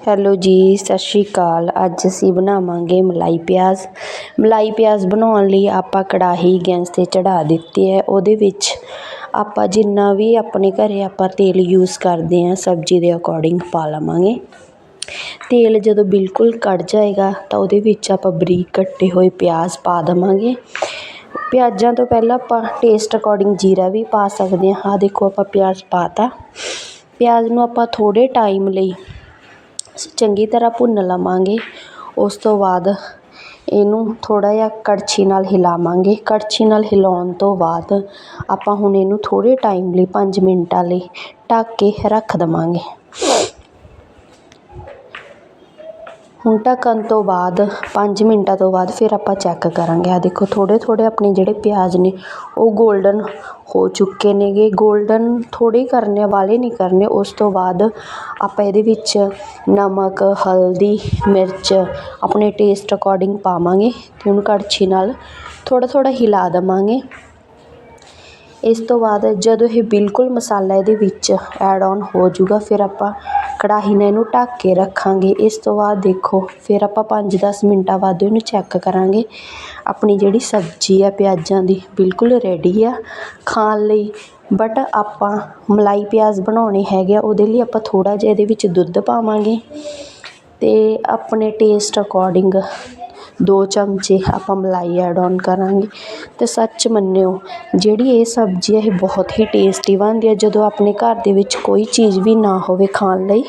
Hello ਜੀ, ਸਤਿ ਸ਼੍ਰੀ ਅਕਾਲ। ਅੱਜ ਅਸੀਂ ਬਣਾਵਾਂਗੇ ਮਲਾਈ ਪਿਆਜ਼। ਮਲਾਈ ਪਿਆਜ਼ ਬਣਾਉਣ ਲਈ ਆਪਾਂ ਕੜਾਹੀ ਗੈਸ 'ਤੇ ਚੜ੍ਹਾ ਦਿੱਤੀ ਹੈ। ਉਹਦੇ ਵਿੱਚ ਆਪਾਂ ਜਿੰਨਾ ਵੀ ਆਪਣੇ ਘਰ ਆਪਾਂ ਤੇਲ ਯੂਜ਼ ਕਰਦੇ ਹਾਂ, ਸਬਜ਼ੀ ਦੇ ਅਕੋਰਡਿੰਗ ਪਾ ਲਵਾਂਗੇ। ਤੇਲ ਜਦੋਂ ਬਿਲਕੁਲ ਕੜ ਜਾਏਗਾ, ਤਾਂ ਉਹਦੇ ਵਿੱਚ ਆਪਾਂ ਬਰੀਕ ਕੱਟੇ ਹੋਏ ਪਿਆਜ਼ ਪਾ ਦੇਵਾਂਗੇ। ਪਿਆਜ਼ਾਂ ਤੋਂ ਪਹਿਲਾਂ ਆਪਾਂ ਟੇਸਟ ਅਕੋਰਡਿੰਗ ਜੀਰਾ ਵੀ ਪਾ ਸਕਦੇ ਹਾਂ। ਆਹ ਦੇਖੋ ਆਪਾਂ ਪਿਆਜ਼ ਪਾ ਤਾ ਪਿਆਜ਼ ਨੂੰ ਆਪਾਂ ਥੋੜ੍ਹੇ ਟਾਈਮ ਲਈ ਚੰਗੀ ਤਰ੍ਹਾਂ ਭੁੰਨ ਲਵਾਂਗੇ। ਉਸ ਤੋਂ ਬਾਅਦ ਇਹਨੂੰ ਥੋੜ੍ਹਾ ਜਿਹਾ ਕੜਛੀ ਨਾਲ ਹਿਲਾਵਾਂਗੇ। ਕੜਛੀ ਨਾਲ ਹਿਲਾਉਣ ਤੋਂ ਬਾਅਦ ਆਪਾਂ ਹੁਣ ਇਹਨੂੰ ਥੋੜ੍ਹੇ ਟਾਈਮ ਲਈ ਪੰਜ ਮਿੰਟਾਂ ਲਈ ਢੱਕ ਕੇ ਰੱਖ ਦੇਵਾਂਗੇ। ਹੁਣ ਢੱਕਣ ਤੋਂ ਬਾਅਦ, ਪੰਜ ਮਿੰਟਾਂ ਤੋਂ ਬਾਅਦ ਫਿਰ ਆਪਾਂ ਚੈੱਕ ਕਰਾਂਗੇ। ਆਹ ਦੇਖੋ ਥੋੜ੍ਹੇ ਥੋੜ੍ਹੇ ਆਪਣੇ ਜਿਹੜੇ ਪਿਆਜ਼ ਨੇ, ਉਹ ਗੋਲਡਨ ਹੋ ਚੁੱਕੇ ਨੇਗੇ। ਗੋਲਡਨ ਥੋੜ੍ਹੇ ਕਰਨੇ ਵਾਲੇ ਨਹੀਂ ਕਰਨੇ। ਉਸ ਤੋਂ ਬਾਅਦ ਆਪਾਂ ਇਹਦੇ ਵਿੱਚ ਨਮਕ, ਹਲਦੀ, ਮਿਰਚ ਆਪਣੇ ਟੇਸਟ ਅਕੋਰਡਿੰਗ ਪਾਵਾਂਗੇ ਅਤੇ ਉਹਨੂੰ ਕੜਛੀ ਨਾਲ ਥੋੜ੍ਹਾ ਥੋੜ੍ਹਾ ਹਿਲਾ ਦੇਵਾਂਗੇ। ਇਸ ਤੋਂ ਬਾਅਦ ਜਦੋਂ ਇਹ ਬਿਲਕੁਲ ਮਸਾਲਾ ਇਹਦੇ ਵਿੱਚ ਐਡ ਔਨ ਹੋ ਜਾਊਗਾ, ਫਿਰ ਆਪਾਂ ਕੜਾਹੀ ਨਾਲ ਇਹਨੂੰ ਢੱਕ ਕੇ ਰੱਖਾਂਗੇ। ਇਸ ਤੋਂ ਬਾਅਦ ਦੇਖੋ, ਫਿਰ ਆਪਾਂ ਪੰਜ ਦਸ ਮਿੰਟਾਂ ਬਾਅਦ ਇਹਨੂੰ ਚੈੱਕ ਕਰਾਂਗੇ। ਆਪਣੀ ਜਿਹੜੀ ਸਬਜ਼ੀ ਆ ਪਿਆਜ਼ਾਂ ਦੀ, ਬਿਲਕੁਲ ਰੈਡੀ ਆ ਖਾਣ ਲਈ। ਬਟ ਆਪਾਂ ਮਲਾਈ ਪਿਆਜ਼ ਬਣਾਉਣੇ ਹੈਗੇ ਆ, ਉਹਦੇ ਲਈ ਆਪਾਂ ਥੋੜ੍ਹਾ ਜਿਹਾ ਇਹਦੇ ਵਿੱਚ ਦੁੱਧ ਪਾਵਾਂਗੇ ਅਤੇ ਆਪਣੇ ਟੇਸਟ ਅਕੋਰਡਿੰਗ ਦੋ ਚਮਚੇ ਆਪਾਂ ਮਲਾਈ ਐਡ ਔਨ ਕਰਾਂਗੇ। ਅਤੇ ਸੱਚ ਮੰਨਿਓ, ਜਿਹੜੀ ਇਹ ਸਬਜ਼ੀ ਹੈ ਇਹ ਬਹੁਤ ਹੀ ਟੇਸਟੀ ਬਣਦੀ ਹੈ ਜਦੋਂ ਆਪਣੇ ਘਰ ਦੇ ਵਿੱਚ ਕੋਈ ਚੀਜ਼ ਵੀ ਨਾ ਹੋਵੇ ਖਾਣ ਲਈ